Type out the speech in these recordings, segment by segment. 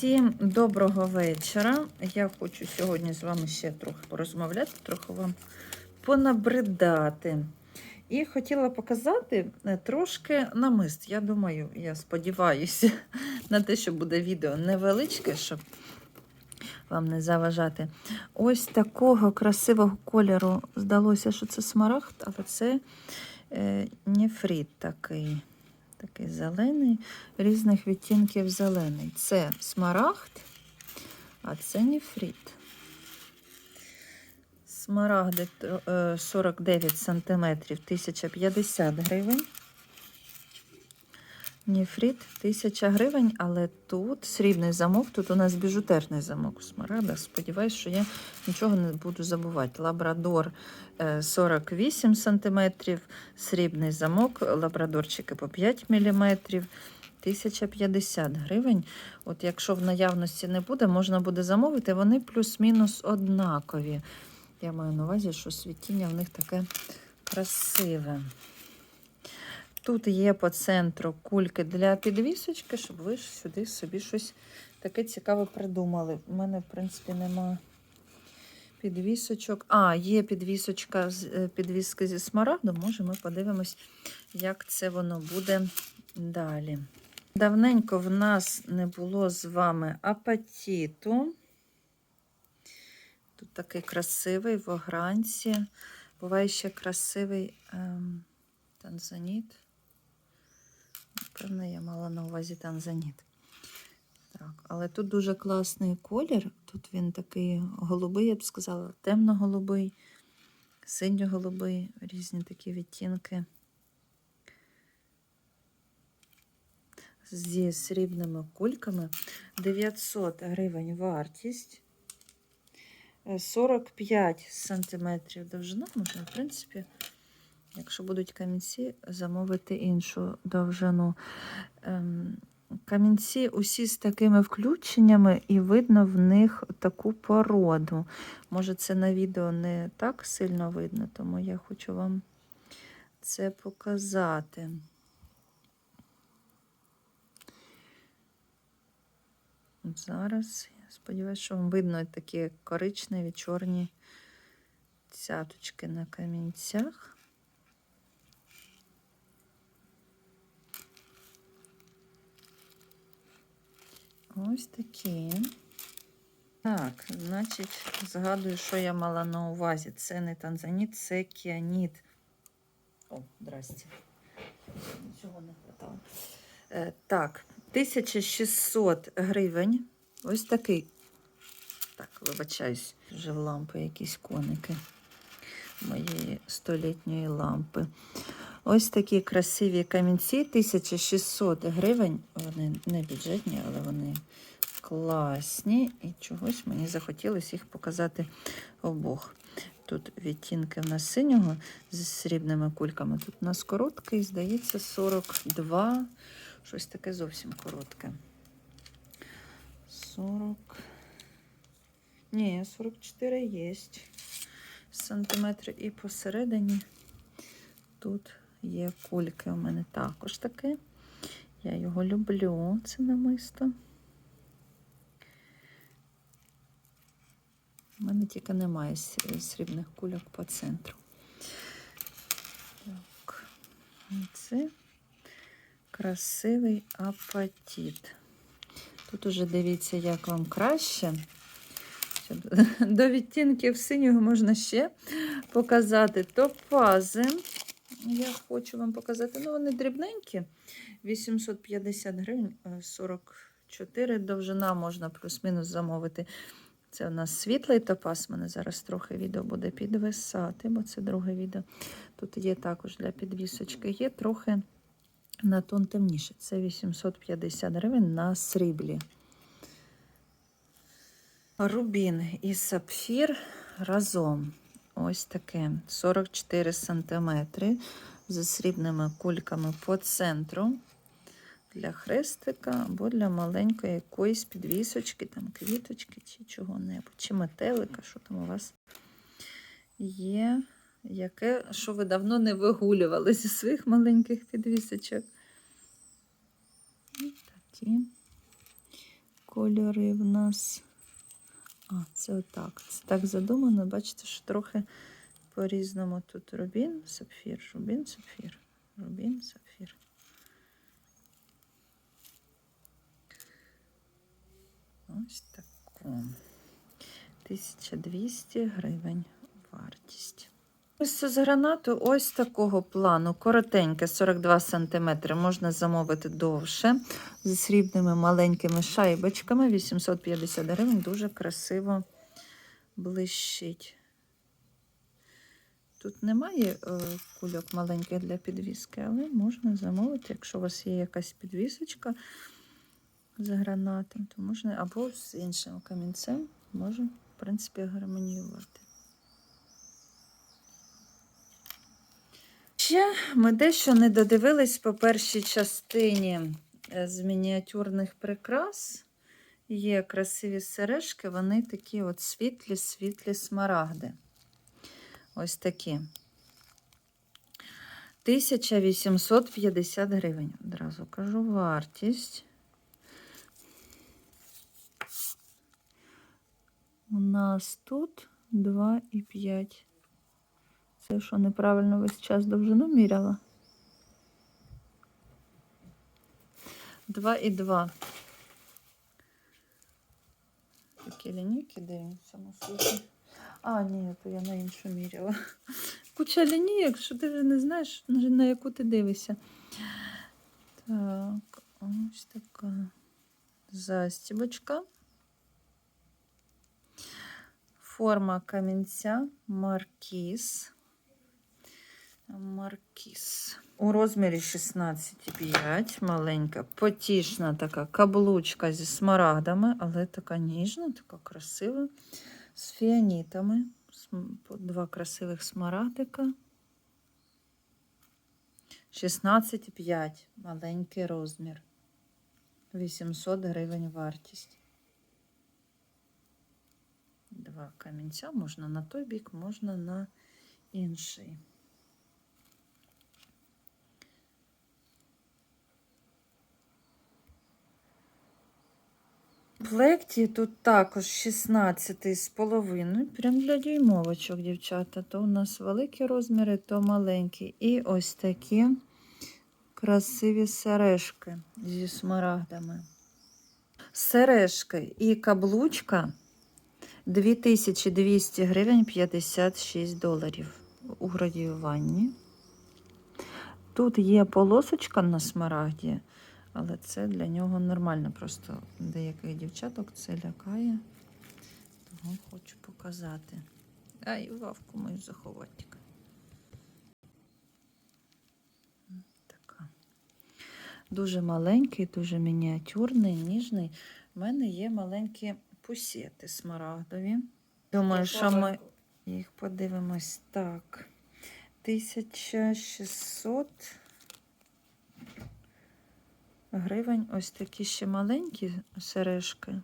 Всім доброго вечора. Я хочу сьогодні з вами ще трохи порозмовляти, трохи вам понабридати. І хотіла показати е, трошки намист. Я думаю, я сподіваюся на те, що буде відео невеличке, щоб вам не заважати. Ось такого красивого кольору здалося, що це смарагд, але це е, нефрит такий. Такий зелений, різних відтінків зелений. Це смарагд, а це нефрит. Смарагди е, 49 см, 1050 гривень. Нефрит 1000 гривень, але тут срібний замок, тут у нас біжутерний замок у смарагдах. Сподіваюсь, що я нічого не буду забувати. Лабрадор е, 48 см, срібний замок, лабрадорчики по 5 мм, 1050 гривень. От якщо в наявності не буде, можна буде замовити, вони плюс-мінус однакові. Я маю на увазі, що світіння в них таке красиве. Тут є по центру кульки для підвісочки, щоб ви ж сюди собі щось таке цікаве придумали. У мене, в принципі, нема підвісочок. А, є підвісочка з е, підвіски зі смарагдом. Може, ми подивимось, як це воно буде далі. Давненько в нас не було з вами апатіту. Тут такий красивий в огранці. Буває ще красивий ем, танзаніт. Напевно, я мала на увазі танзаніт. Так, але тут дуже класний колір. Тут він такий голубий, я б сказала, темно-голубий, синьо-голубий, різні такі відтінки. Зі срібними кульками. 900 гривень вартість. Е, 45 сантиметрів довжина. Можна, в принципі, якщо будуть камінці, замовити іншу довжину. Ем, Камінці усі з такими включеннями, і видно в них таку породу. Може, це на відео не так сильно видно, тому я хочу вам це показати. Зараз, я сподіваюся, що вам видно такі коричневі, чорні цяточки на камінцях. Ось такі. Так, значить, згадую, що я мала на увазі. Це не танзаніт, це кіаніт. О, здрасте. Нічого не хватало. Е, так, 1600 гривень. Ось такий. Так, вибачаюсь, вже лампи якісь коники моєї столітньої лампи. Ось такі красиві камінці, 1600 гривень. Вони не бюджетні, але вони класні. І чогось мені захотілося їх показати обох. Тут відтінки в нас синього з срібними кульками. Тут у нас короткий, здається, 42. Щось таке зовсім коротке. 40. Ні, 44 є. Сантиметри і посередині тут є кульки. У мене також таке. Я його люблю, це намисто. У мене тільки немає срібних кульок по центру. Так, це красивий апатіт. Тут уже дивіться, як вам краще. До- відтінків синього можна ще показати топази. Я хочу вам показати. Ну, вони дрібненькі. 850 гривень, е, 44 довжина можна плюс-мінус замовити. Це у нас світлий топаз. Мене зараз трохи відео буде підвисати, бо це друге відео. Тут є також для підвісочки. Є трохи на тон темніше. Це 850 гривень на сріблі. Рубін і сапфір разом. Ось таке 44 сантиметри з срібними кульками по центру для хрестика або для маленької якоїсь підвісочки, там квіточки чи чого-небудь, чи метелика, що там у вас є, яке, що ви давно не вигулювали зі своїх маленьких підвісочок. Ось такі кольори в нас. А, це отак. Це так задумано. Бачите, що трохи по-різному тут рубін, сапфір, рубін, сапфір, рубін, сапфір. Ось таку. 1200 гривень вартість. Ось з гранату ось такого плану. Коротеньке, 42 см. Можна замовити довше. Зі срібними маленькими шайбочками. 850 гривень. Дуже красиво блищить. Тут немає е, кульок маленьких для підвіски, але можна замовити, якщо у вас є якась підвісочка з гранатом, то можна або з іншим камінцем може, в принципі, гармоніювати. Ще ми дещо не додивились по першій частині е, з мініатюрних прикрас. Є красиві сережки, вони такі от світлі, світлі смарагди. Ось такі. 1850 гривень. Одразу кажу вартість. У нас тут 2,5. Це що, неправильно весь час довжину міряла? 2,2. Такі лінійки дивимося на світі. А, ні, то я на іншу міряла. Куча лінійок, що ти вже не знаєш, на на яку ти дивишся. Так, ось така застібочка. Форма камінця маркіз. Маркіз. У розмірі 16,5. Маленька, потішна така каблучка зі смарагдами, але така ніжна, така красива. З фіанітами. Два красивих смарагдика. 16,5. Маленький розмір. 800 гривень вартість. Два камінця можна на той бік, можна на інший. В комплекті тут також 16 з половиною, прям для дюймовочок, дівчата. То у нас великі розміри, то маленькі. І ось такі красиві сережки зі смарагдами. Сережки і каблучка 2200 гривень 56 доларів у градіюванні. Тут є полосочка на смарагді, але це для нього нормально. Просто деяких дівчаток це лякає. Тому хочу показати. Ай, вавку мою заховати. Така. Дуже маленький, дуже мініатюрний, ніжний. У мене є маленькі пусети смарагдові. Думаю, що ми їх подивимось так. 1600 гривень. Ось такі ще маленькі сережки.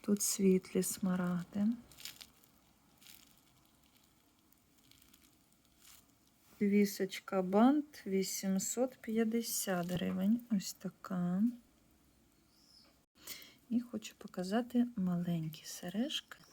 Тут світлі смарагди. Вісочка бант 850 гривень. Ось така. І хочу показати маленькі сережки.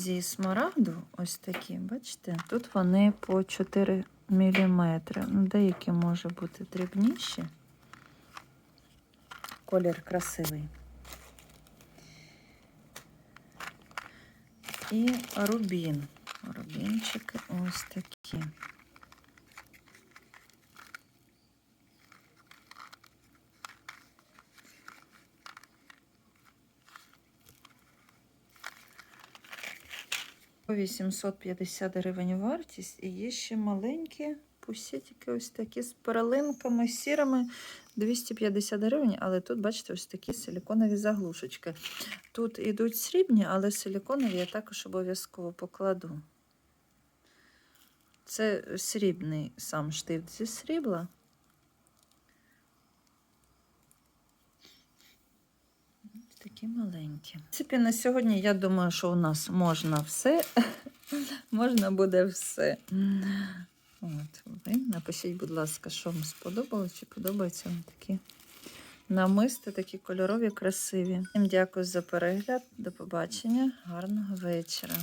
Зі смарагду ось такі, бачите, тут вони по 4 мм. Ну, деякі може бути дрібніші. Колір красивий. І рубін. Рубінчики ось такі. 850 гривень вартість і є ще маленькі пусітики, ось такі з перелинками сірими 250 гривень, але тут, бачите, ось такі силіконові заглушечки. Тут ідуть срібні, але силіконові я також обов'язково покладу. Це срібний сам штифт зі срібла. Такі маленькі. В принципі, на сьогодні я думаю, що у нас можна все. можна буде все. напишіть, будь ласка, що вам сподобалось, чи подобаються вам такі намисти, такі кольорові, красиві. Всім дякую за перегляд. До побачення. Гарного вечора.